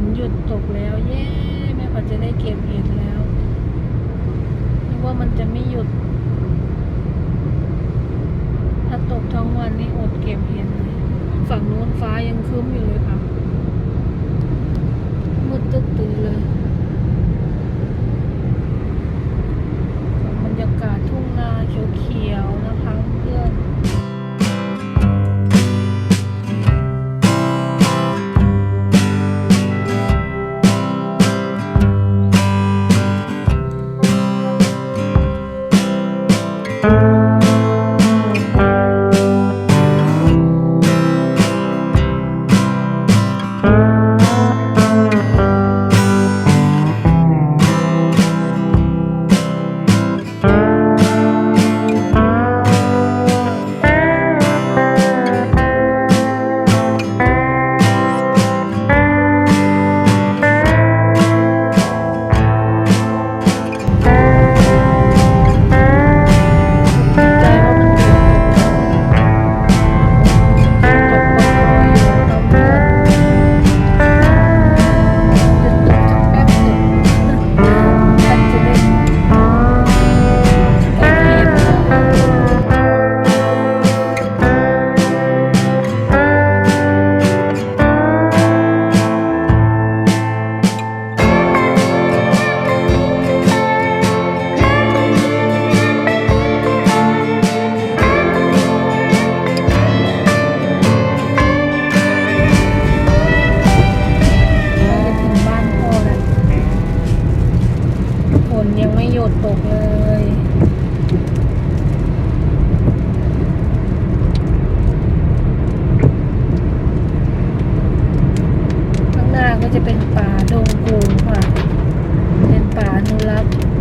นหยุดตกแล้ว เย้แม่ก็จะได้เก็บเห็ดแล้วนึกว่ามันจะไม่หยุด ถ้าตกท้องวันนี้อดเก็บเห็ดเลยฝั่งโน้นฟ้ายังคืมอยู่เลยค่ะมืดตึ๊ดตึ๊นเลยบรรยากาศทุ่งนาเขียวๆนะคะเพื่อน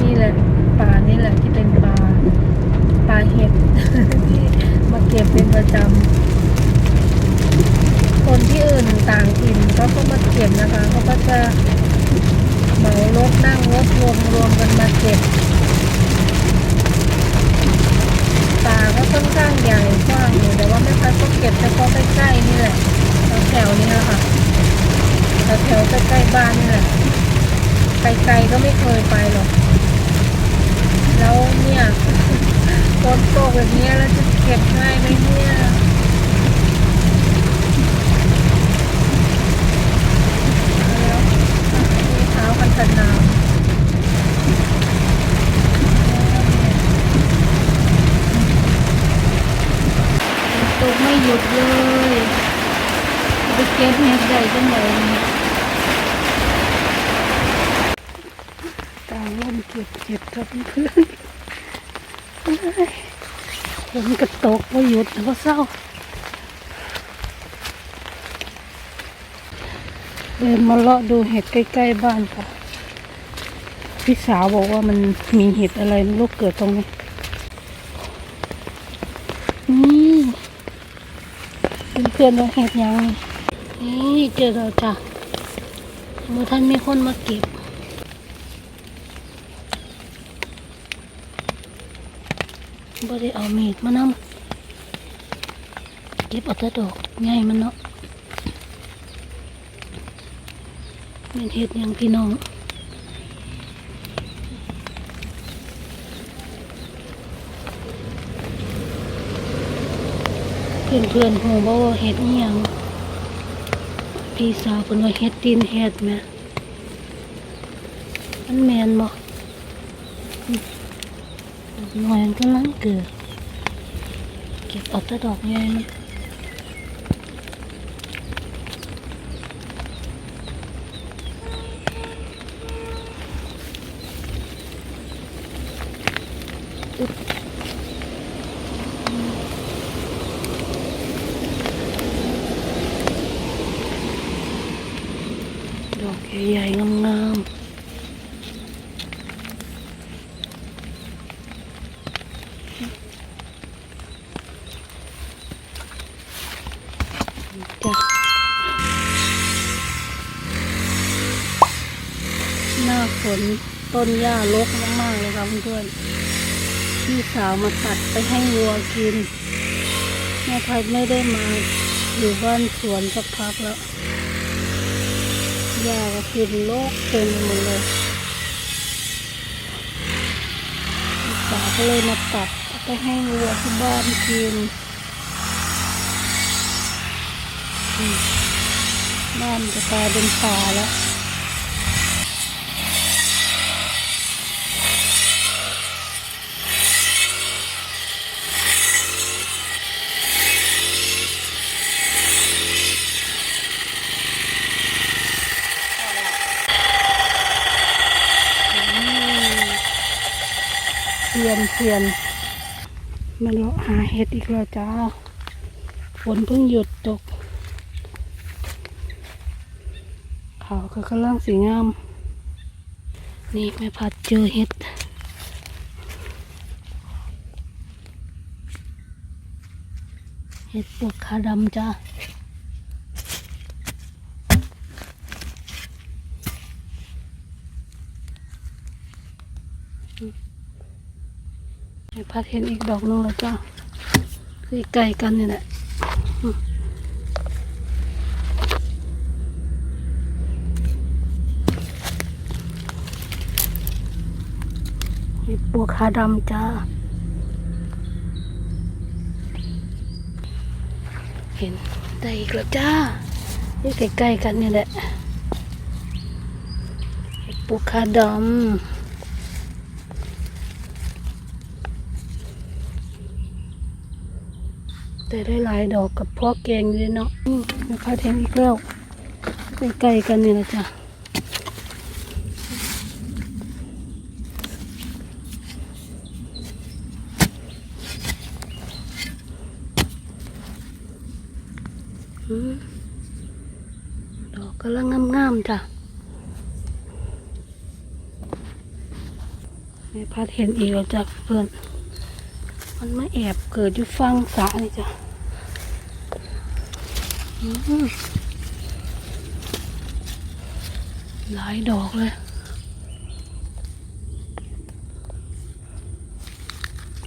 นี่แหละปลานี่แหละที่เป็นปลาปลาเห็ดที่มาเก็บเป็นประจำคนที่อื่นต่างถิ่นเขาก็มาเก็บนะคะเขาก็จะเหมารถนั่งรถรวมรวมกันมาเก็บปลาก็ค่อนข้างใหญ่กว้างอยู่แต่ว่าไม่ค้าก็เก็บเฉพาะใกล้ๆนี่แหละแถวๆนี้นะคะแถวๆใกล้ๆบ้านนี่แหละไกลๆก็ไม่เคยไปหรอก แล้วเนี่ยฝนตกแบบนี้แล้วจะเก็บง่ายไหมเนี่ยแล้วมีเท้ากันตนาวฝนตกไม่หยุดเลยไปเก็บเห็ดใหญ่จังเลยเนี่ย กลาง เก็บเห็ดกับเพื่อนฝนกระตกว่าหยุดว่าเศร้า เดินมาเลาะดูเห็ดใกล้ ๆ บ้านค่ะพี่สาวบอกว่ามันมีเห็ดอะไรไม่รู้เกิดตรงนี้ นี่เพื่อนๆว่าเห็ดยังนี่เจอเราจ้ะเมื่อท่านมีคนมาเก็บ บ่ได้เอามีดมานำเก็บเอาแต่ดอกใหญ่มันเนาะเป็นเห็ดยังพี่น้องเพื่อนเพื่อนหูบ่ว่าเห็ดอีหยังพี่สาวเพิ่นว่าเห็ดตีนเห็ดแหม่มันแมนบ่ ดอกน้อยกำลังเกิด เก็บเอาต่ดอกใหญ่มัน ต้นหญ้ารกมากๆเลยครับเพื่อนๆพี่สาวมาตัดไปให้วัวกินแม่พัดไม่ได้มาอยู่บ้านสวนสักพักแล้วหญ้าก็ขึ้นโลกเต็มหมดเลยพี่สาวก็เลยมาตัดไปให้วัวที่บ้านกินอืมบ้านจะกลายเป็นป่าแล้ว เพียนเพียนมาเลาะหาเห็ดอีกแล้วจ้า ฝนเพิ่งหยุดตก เขาก็กำลังสีงาม นี่แม่พัดเจอเห็ดเห็ดปวกขาดำจ้า พัดเห็นอีกดอกนึงแล้วจ้าคือใกล้กันนี่แหละมเห็ดปัวขาดำจ้า เห็นได้อีกแล้วจ้านี่ใกล้ๆกันนี่แหละเห็ดปัวขาดำ แต่ได้หลายดอกกับพ่อแกงเลยเนาะอืมนะคะเทนอีกแล้วใกล้ๆกันนี่นะจ๊ะดอกกำลังงามๆจ้ะแม่พัดเห็นอีกแล้วจ้ะเพื่อน มันมาแอบเกิดอยู่ฟังสะเลยจ้ะหลายดอกเลย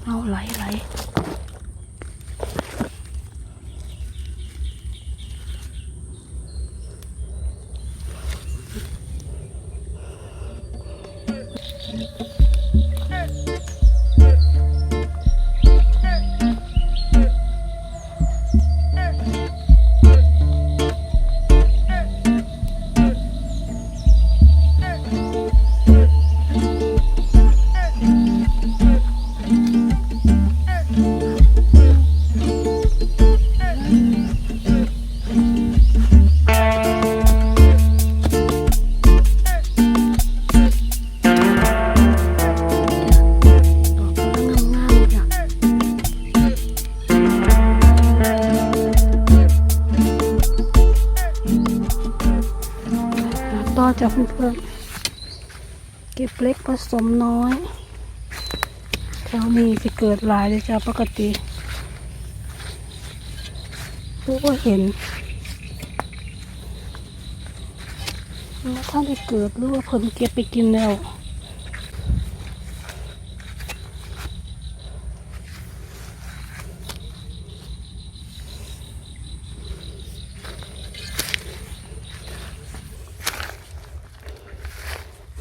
เอาไหลไหล จะเพื่อนๆเก็บเล็กผสมน้อยแถวนี้จะเกิดหลายเลยจ้ะปกติรู้ว่าเห็นถ้าได้เกิดรู้ว่าเพิ่นเก็บไปกินแล้ว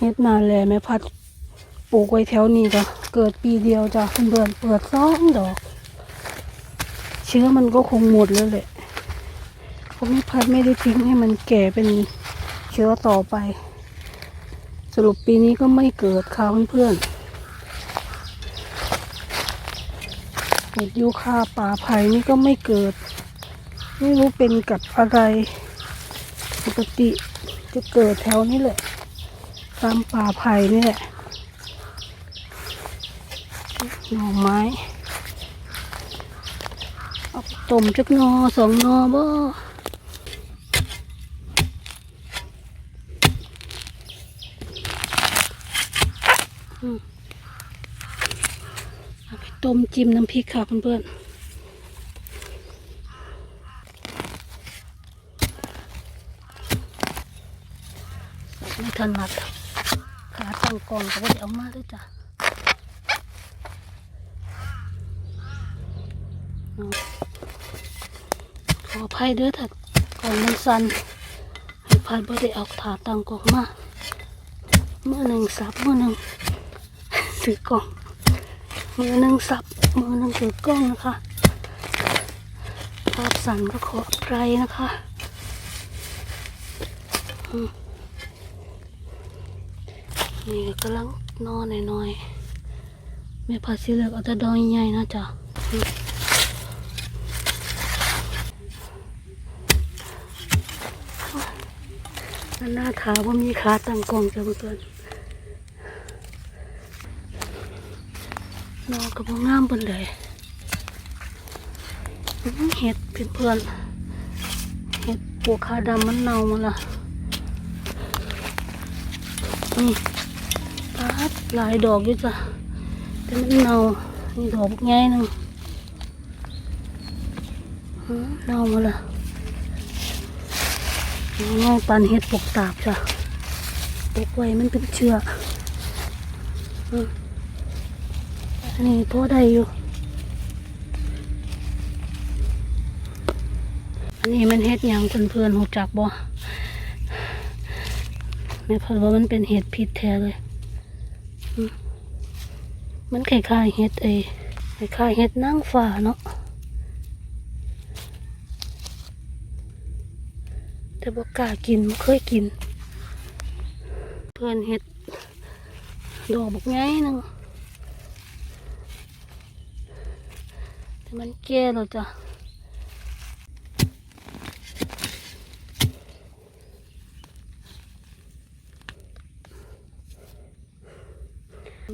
ฮ็ดนานแล้วแม่พัดปลูกไว้แถวนี้ก็เกิดปีเดียวจ้ะเพื่อเปิดสองดอก เชื้อมันก็คงหมดแล้วแหละเพราะแม่พัดไม่ได้ทิ้งให้มันแก่เป็นเชื้อต่อไป สรุปปีนี้ก็ไม่เกิดค่ะเพื่อนๆเห็ดยูคาป่าไผ่นี่ก็ไม่เกิด ไม่รู้เป็นกับอะไร ปกติจะเกิดแถวนี้แหละ ตามป่าไผ่นี่แหละหน่อไม้เอาไปต้มจักหนอสองหนอบ่เอาไปต้มจิ้มน้ำพริกค่ะเพื่อนๆไม่ถนัด ตั้งกองก็บ่ได้เอามาด้วยจ้ะขออภัยเด้อถ้ากองมันสั่นให้พัดบ่ได้เอาขาตั้งกองมาเมื่อหนึ่งสับเมื่อหนึ่งถือกล่องมือหนึ่งสับมือหนึ่งถือกล้องนะคะภาพสั่นก็ขออภัยนะคะอืม นี่ก็กำลังนอนหน่อยๆแม่พาสิเลือกเอาแต่ดอยใหญ่นะจ๊ะนั่นหน้าถาว่ามีขาตั้งกองจ้ะเพื่อนนอนกับงามบนเลยเห็ดเพื่อนเห็ดปวกขาดำมันเน่ามาละนี่ หลายดอกอยู่จ้ะแต่มันเนานี่ดอกใหญ่นึงเนามาละง่ายปันเห็ดปกตาบจ้ะปกไว้มันเป็นเชื้ออันนี้พอได้อยู่อันนี้มันเห็ดยังเพื่อนๆหูจักบ่แม่พิ่นว่ามันเป็นเห็ดพิษแท้เลย มันคล้ายๆเห็ดเอคล้ายๆเห็ดนางฟ้าเนาะแต่บอกกล้ากินบ่เคยกิน เพื่อนเห็ดดอกบกไงนึงแต่มันแก่แล้วจ้ะ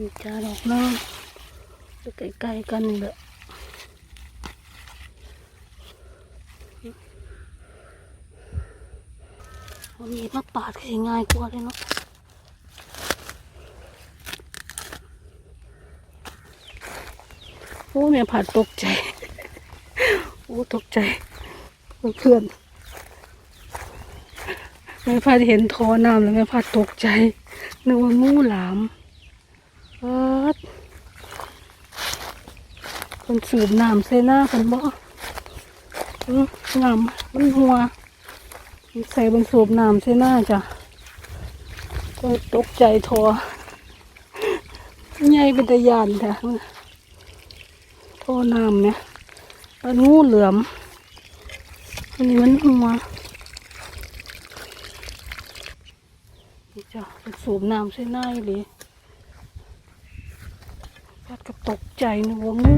มีจาดอกน้องอยู่ใกล้ๆกันแหละวันนี้มาปาดก็สิง่ายกว่าเลยเนาะโอ้แม่ผัดตกใจ โอ้ตกใจ เพื่อนแม่พัดเห็นทอน้ำแล้วแม่พัดตกใจนึกว่างูหลามเอิดค นสูบน้ำใส่หน้าคนบ่น้ำมันหัว ใส่บนสูบน้ำใส่หน้าจ้ะก็ตกใจทอใหญ่เป็นตะยานแท้ทอน้ำเนี่ยมันงูเหลือม อันนี้มันหัวนี่จ้ะเป็นสูบน้ำใส่หน้าอีหลีพัดก็ตกใจนึกว่างู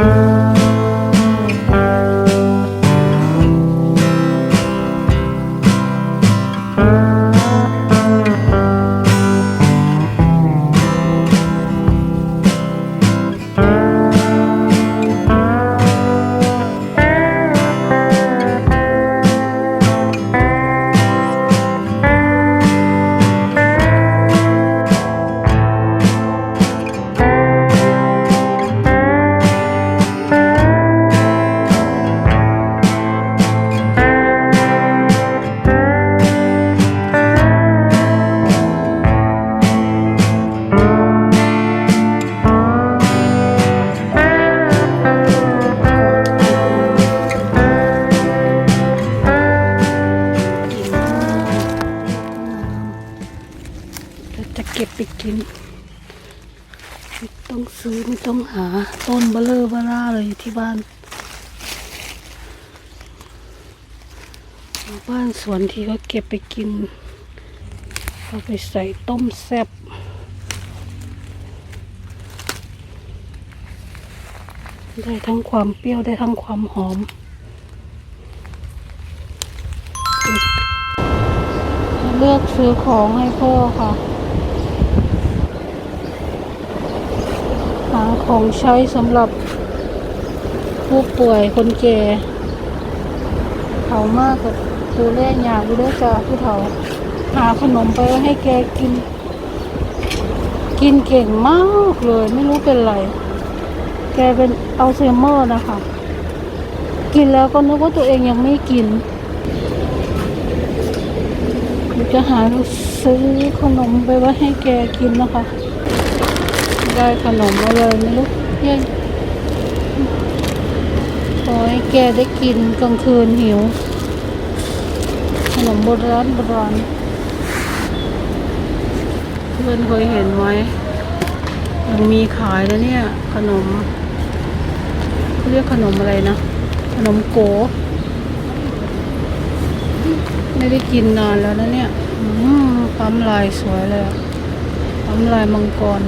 เร บ้านบ้านสวนที่เขาเก็บไปกินเอาไปใส่ต้มแซ่บได้ทั้งความเปรี้ยวได้ทั้งความหอมเลือกซื้อของให้พ่อค่ะ หาของใช้สำหรับ ผู้ป่วยคนแก่เขามากกับดูแลยากดูแลจ้าผู้เฒ่า หาขนมไปให้แกกิน กินเก่งมากเลย ไม่รู้เป็นไร แกเป็นอัลไซเมอร์นะคะ กินแล้วก็นึกว่าตัวเองยังไม่กินจะหาซื้อขนมไปไว้ให้แกกินนะคะ ได้ขนมอะไรไม่รู้เยัง ขอให้แกได้กินกลางคืนหิว ขนมโบราณโบราณเพื่อนเคยเห็นไหมยังมีขายนะเนี่ย ขนมเขาเรียกขนมอะไรนะ ขนมโก ไม่ได้กินนานแล้วนะเนี่ยปั๊มลายสวยเลยปั๊มลายมังกร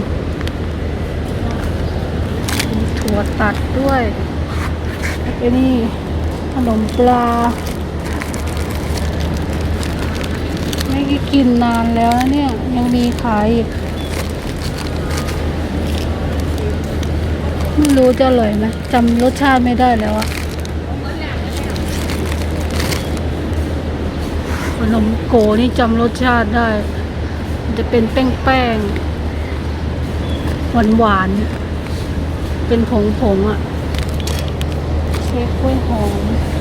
ถั่วตัดด้วย ก็นี่ขนมปลา ไม่ได้กินนานแล้วนะเนี่ย ยังมีขายอีก ไม่รู้จะอร่อยไหมจำรสชาติไม่ได้แล้วอะขนมโกนี่จำรสชาติได้ จะเป็นแป้งแป้งหวานหวานๆเป็นผงผงๆอะ เค้กกล้วยหอม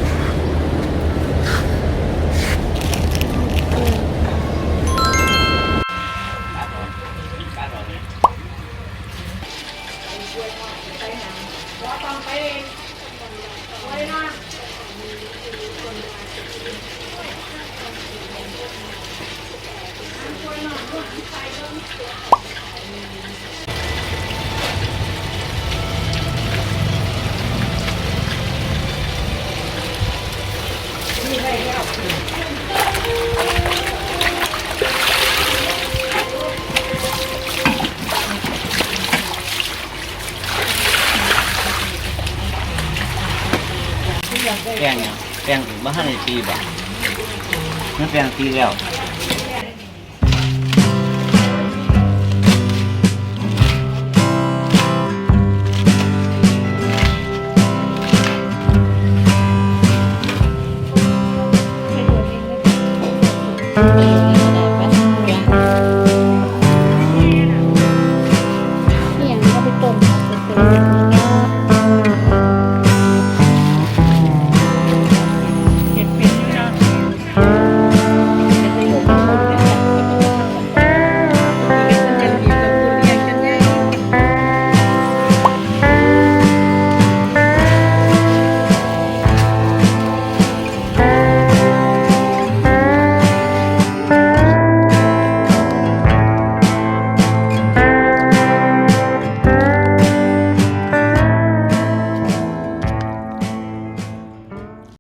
แป้งเนี่ยแป้งถึงบ้านในปีบ่มันแปลงตีแล้ว